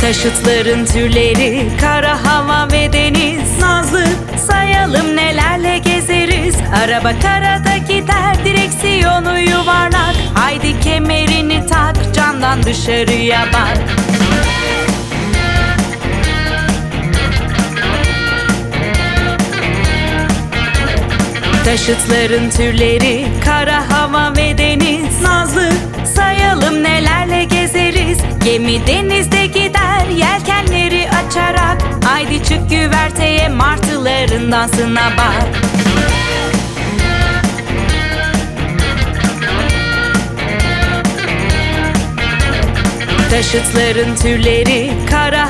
Taşıtların türleri, kara hava ve deniz. Nazlı sayalım nelerle gezeriz. Araba karada gider, direksiyonu yuvarlak. Haydi kemerini tak, camdan dışarıya bak. Taşıtların türleri kara hava ve deniz. Nazlı sayalım nelerle gezeriz. Gemi denizde gider yelkenleri açarak. Haydi çık güverteye martıların dansına bak. Taşıtların türleri kara